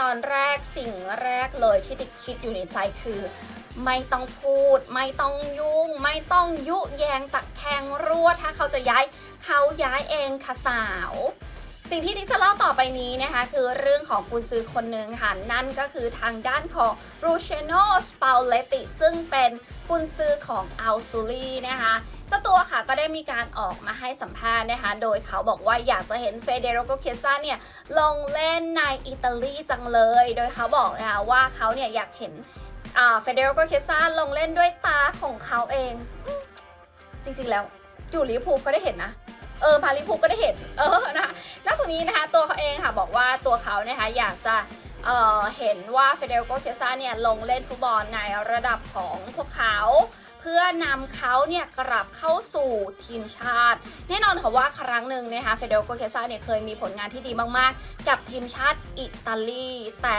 ตอนแรกสิ่งแรกเลยที่ติ๊กคิดอยู่ในใจคือ ไม่ต้องพูด ไม่ต้องยุ่ง ไม่ต้องยุแยงตะแคงรั่วถ้าเขาจะย้าย เขาย้ายเองค่ะสาว สิ่งที่ดิกจะเล่าต่อไปนี้นะคะคือเรื่องของคุณซื้อคนหนึ่งค่ะ นั่นก็คือทางด้านของ r u c i a n o s p a l l e t t i ซึ่งเป็นคุณซื้อของ a l z u l i นะคะเจ้าตัวค่ะก็ได้มีการออกมาให้สัมภาษณ์นะคะ โดยเขาบอกว่าอยากจะเห็นเฟเดโรโกเคซ่าเนี่ยลงเล่นในอิตาลีจังเลย โดยเขาบอกนะคะว่าเขาเนี่ยอยากเห็นเฟเดโรโกเคซ่าลงเล่นด้วยตาของเขาเอง จริงๆแล้วอยู่ลิเวอร์พูลก็ได้เห็นนะ เออมาลิพูก็ได้เห็นเออนะคะนอกจากนี้นะคะตัวเขาเองค่ะบอกว่าตัวเขานะคะอยากจะเออเห็นว่าเฟเดรโกเคซ่าเนี่ยลงเล่นฟุตบอลในระดับของพวกเขาเพื่อนำเขาเนี่ยกลับเข้าสู่ทีมชาติ แน่นอนค่ะว่าครั้งหนึ่งนะคะเฟเดรโกเคซ่าเนี่ยเคยมีผลงานที่ดีมากๆ กับทีมชาติอิตาลี แต่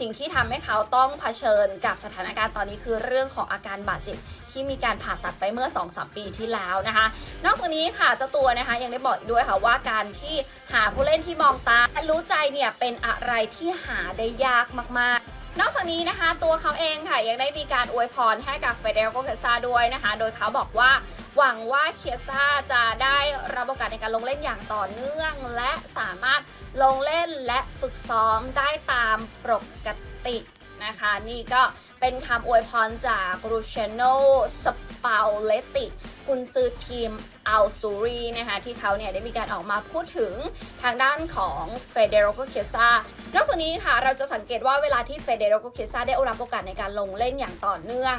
สิ่งที่ทำให้เขาต้องเผชิญกับสถานการณ์ตอนนี้คือเรื่องของอาการบาดเจ็บที่มีการผ่าตัดไปเมื่อ 2-3 ปีที่แล้วนะคะ นอกจากนี้ค่ะเจ้าตัวนะคะยังได้บอกอีกด้วยค่ะว่าการที่หาผู้เล่นที่มองตาและรู้ใจเนี่ยเป็นอะไรที่หาได้ยากมากๆ นอกจากนี้นะคะตัวเขาเองค่ะยังได้มีการอวยพรให้กับเฟเดรโกเคซาด้วยนะคะ โดยเขาบอกว่าหวังว่าเคียซ่าจะได้รับโอกาสในการลงเล่นอย่างต่อเนื่อง และสามารถลงเล่นและฝึกซ้อมได้ตามปกตินะคะ นี่ก็เป็นคำอวยพรจากรูเชโนสเปาเลติกุนซือทีม อัลซูรีนะคะที่เขาเนี่ยได้มีการออกมาพูดถึงทางด้านของเฟเดโรโกเคซานอกจากนี้ค่ะเราจะสังเกตว่าเวลาที่เฟเดโรโกเคซาได้รับโอกาสในการลงเล่นอย่างต่อเนื่อง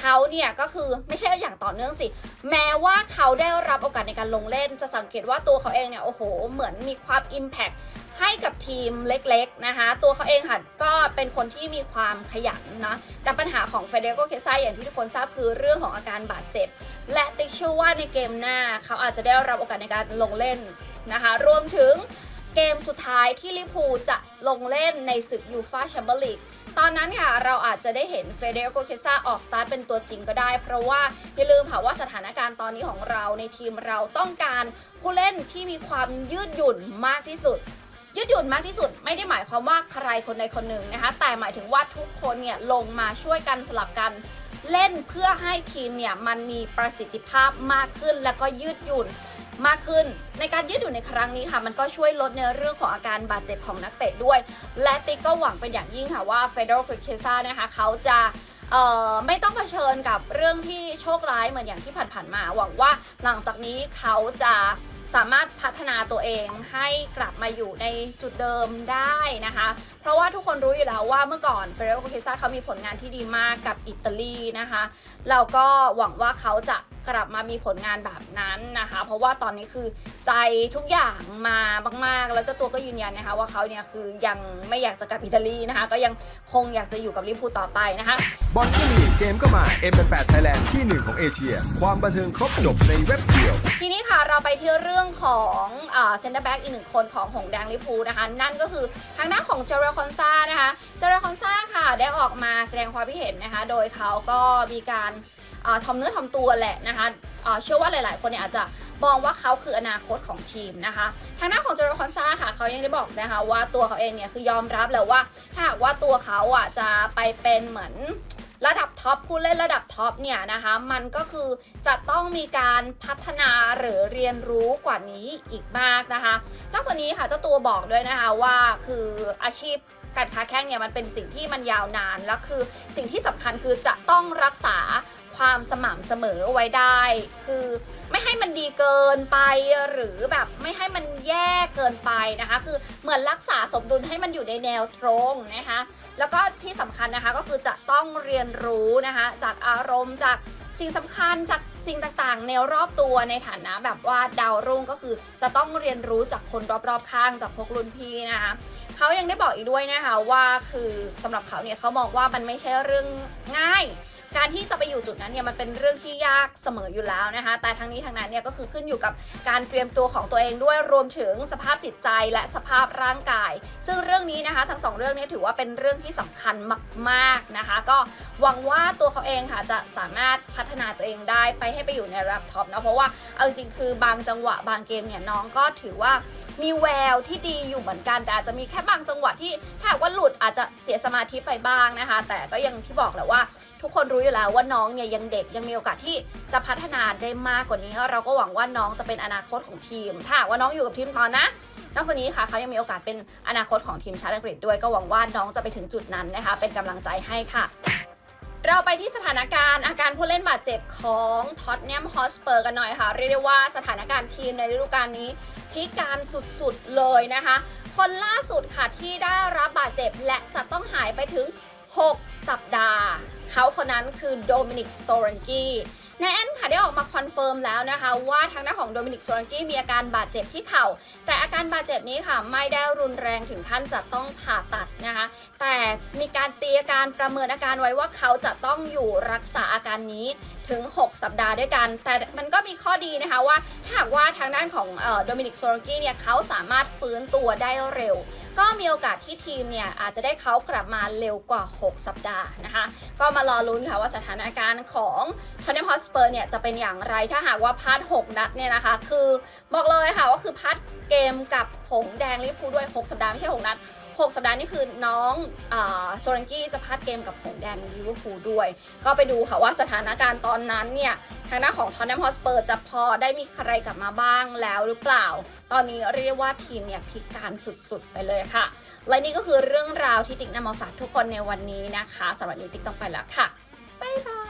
เขาเนี่ยก็คือไม่ใช่อย่างต่อเนื่องสิ แม้ว่าเขาได้รับโอกาสในการลงเล่น จะสังเกตว่าตัวเขาเองเนี่ยโอ้โห เหมือนมีความ Impact ให้กับทีมเล็กๆนะคะ ตัวเขาเองค่ะก็เป็นคนที่มีความขยันนะ แต่ปัญหาของเฟเดโกเคซ่าอย่างที่ทุกคนทราบคือเรื่องของอาการบาดเจ็บ และติ๊กเชื่อว่าในเกมหน้าเขาอาจจะได้รับโอกาสในการลงเล่นนะคะ รวมถึงเกมสุดท้ายที่ลิพูจะลงเล่นในศึกยูฟาแชมเปี้ยนลีกตอนนั้นค่ะเราอาจจะได้เห็นเฟเดโกเคซ่าออกสตาร์ทเป็นตัวจริงก็ได้ เพราะว่าอย่าลืมค่ะว่าสถานการณ์ตอนนี้ของเราในทีมเราต้องการผู้เล่นที่มีความยืดหยุ่นมากที่สุด ยืดหยุ่นมากที่สุด ไม่ได้หมายความว่าใครคนใดคนหนึ่งนะคะแต่หมายถึงว่าทุกคนเนี่ยลงมาช่วยกันสลับกัน เล่นเพื่อให้ทีมเนี่ยมันมีประสิทธิภาพมากขึ้นแล้วก็ยืดหยุ่นมากขึ้น ในการยืดหยุ่นในครั้งนี้ค่ะ มันก็ช่วยลดในเรื่องของอาการบาดเจ็บของนักเตะด้วย และติ๊กก็หวังเป็นอย่างยิ่งค่ะว่าเฟเดโรเคซ่านะคะเขาจะไม่ต้องเผชิญกับเรื่องที่โชคร้ายเหมือนอย่างที่ผ่านๆมา หวังว่าหลังจากนี้เขาจะ สามารถพัฒนาตัวเองให้กลับมาอยู่ในจุดเดิมได้นะคะ เพราะว่าทุกคนรู้อยู่แล้วว่าเมื่อก่อนเฟรเดโรเคซ่าเขามีผลงานที่ดีมากกับอิตาลีนะคะ เราก็หวังว่าเขาจะ กลับมามีผลงานแบบนั้นนะคะ เพราะว่าตอนนี้คือใจทุกอย่างมามาก ๆ แล้วเจ้าตัวก็ยืนยันนะคะ ว่าเขาเนี่ยคือยังไม่อยากจะกลับอิตาลีนะคะ ก็ยังคงอยากจะอยู่กับลิเวอร์พูลต่อไปนะคะบอลก็มีเกมก็มา M88 Thailand ที่หนึ่งของเอเชีย ความบันเทิงครบจบในเว็บเดียว ทีนี้ค่ะเราไปที่เรื่องของเซนเตอร์แบ็กอีกหนึ่งคนของหงแดงลิเวอร์พูลนะคะ นั่นก็คือทางด้านของเจเรคอนซานะคะเจเรคอนซาค่ะได้ออกมาแสดงความคิดเห็นนะคะ โดยเขาก็มีการอ่า ทอมเนื้อทอมตัวแหละนะคะเชื่อว่าหลาย ๆ คนเนี่ยอาจจะมองว่าเขาคืออนาคตของทีมนะคะ ทางด้านของเจเรคอนซาค่ะเขายังได้บอกนะคะว่าตัวเขาเองเนี่ยคือยอมรับแล้วว่าถ้าหากว่าตัวเขาอะจะไปเป็นเหมือนระดับท็อปผู้เล่นระดับท็อปเนี่ยนะคะมันก็คือจะต้องมีการพัฒนาหรือเรียนรู้กว่านี้อีกมากนะคะนอกจากนี้ค่ะเจ้าตัวบอกด้วยนะคะว่าคืออาชีพการค้าแข้งเนี่ยมันเป็นสิ่งที่มันยาวนาน แล้วคือสิ่งที่สำคัญคือจะต้องรักษา ความสม่ำเสมอไว้ได้ คือไม่ให้มันดีเกินไปหรือแบบไม่ให้มันแย่เกินไปนะคะ คือเหมือนรักษาสมดุลให้มันอยู่ในแนวตรงนะคะ แล้วก็ที่สำคัญนะคะก็คือจะต้องเรียนรู้นะคะ จากอารมณ์จากสิ่งสำคัญจากสิ่งต่างๆ ในรอบตัวในฐานะแบบว่าดาวรุ่งก็คือจะต้องเรียนรู้จากคนรอบๆ ข้างจากพวกรุ่นพี่นะคะเขายังได้บอกอีกด้วยนะคะว่าคือสำหรับเขาเนี่ยเขามองว่ามันไม่ใช่เรื่องง่าย การที่จะไปอยู่จุดนั้นเนี่ยมันเป็นเรื่องที่ยากเสมออยู่แล้วนะคะ แต่ทั้งนี้ทั้งนั้นเนี่ยก็คือขึ้นอยู่กับการเตรียมตัวของตัวเองด้วยรวมถึงสภาพจิตใจและสภาพร่างกาย ซึ่งเรื่องนี้นะคะ ทั้งสองเรื่องนี้ถือว่าเป็นเรื่องที่สำคัญมากๆนะคะ ก็หวังว่าตัวเขาเองค่ะจะสามารถพัฒนาตัวเองได้ไปให้ไปอยู่ในระดับท็อปนะเพราะว่าเอาจริงคือบางจังหวะบางเกมเนี่ยน้องก็ถือว่า มีแววที่ดีอยู่เหมือนกัน แต่อาจจะมีแค่บางจังหวะที่ถ้าหากว่าหลุดอาจจะเสียสมาธิไปบ้างนะคะ แต่ก็ยังที่บอกแหละว่า ทุกคนรู้อยู่แล้วว่าน้องเนี่ยยังเด็กยังมีโอกาสที่จะพัฒนาได้มากกว่านี้ เราก็หวังว่าน้องจะเป็นอนาคตของทีม ถ้าหากว่าน้องอยู่กับทีมก่อนนะนอกจากนี้ค่ะเขายังมีโอกาสเป็นอนาคตของทีมชาติอังกฤษด้วยก็หวังว่าน้องจะไปถึงจุดนั้นนะคะ เป็นกำลังใจให้ค่ะ เราไปที่สถานการณ์อาการผู้เล่นบาดเจ็บของท็อตแนมฮอสเปอร์กันหน่อยค่ะ เรียกได้ว่าสถานการณ์ทีมในฤดูกาลนี้พิการสุดๆเลยนะคะ คนล่าสุดค่ะที่ได้รับบาดเจ็บและจะต้องหายไปถึง 6 สัปดาห์ เขาคนนั้นคือโดมินิกโซรันกี้ นายแอนค่ะได้ออกมาคอนเฟิร์มแล้วนะคะว่าทางด้านของโดมินิกโซรันกีมีอาการบาดเจ็บที่เข่า แต่อาการบาดเจ็บนี้ค่ะไม่ได้รุนแรงถึงขั้นจะต้องผ่าตัดนะคะ แต่มีการตีอาการประเมินอาการไว้ว่าเขาจะต้องอยู่รักษาอาการนี้ถึง 6 สัปดาห์ด้วยกัน แต่มันก็มีข้อดีนะคะว่าถ้าหากว่าทางด้านของโดมินิกโซรันกีเนี่ยเขาสามารถฟื้นตัวได้เร็วก็มีโอกาสที่ทีมเนี่ยอาจจะได้เขากลับมาเร็วกว่า 6 สัปดาห์นะคะ ก็มารอลุ้นค่ะว่าสถานการณ์ของทอนเนมฮอสเปอร์เนี่ยจะเป็นอย่างไรถ้าหากว่าพลาด6นัดเนี่ยนะคะ คือบอกเลยค่ะว่าคือพลาดเกมกับหงแดงลิเวอร์พูด้วย 6 สัปดาห์ไม่ใช่ 6 นัด 6 สัปดาห์นี่คือน้องโซลันกี้จะพลาดเกมกับหงแดงลิเวอร์พูลด้วย ก็ไปดูค่ะว่าสถานการณ์ตอนนั้นเนี่ย ทางด้านของทอนแนมฮอสเปอร์จะพอได้มีใครกลับมาบ้างแล้วหรือเปล่า ตอนนี้เรียกว่าทีมเนี่ยพิการสุดๆ ไปเลยค่ะ และนี่ก็คือเรื่องราวที่ติ๊กนำมาฝากทุกคนในวันนี้นะคะสำหรับนี้ติ๊กต้องไปแล้วค่ะบ๊ายบาย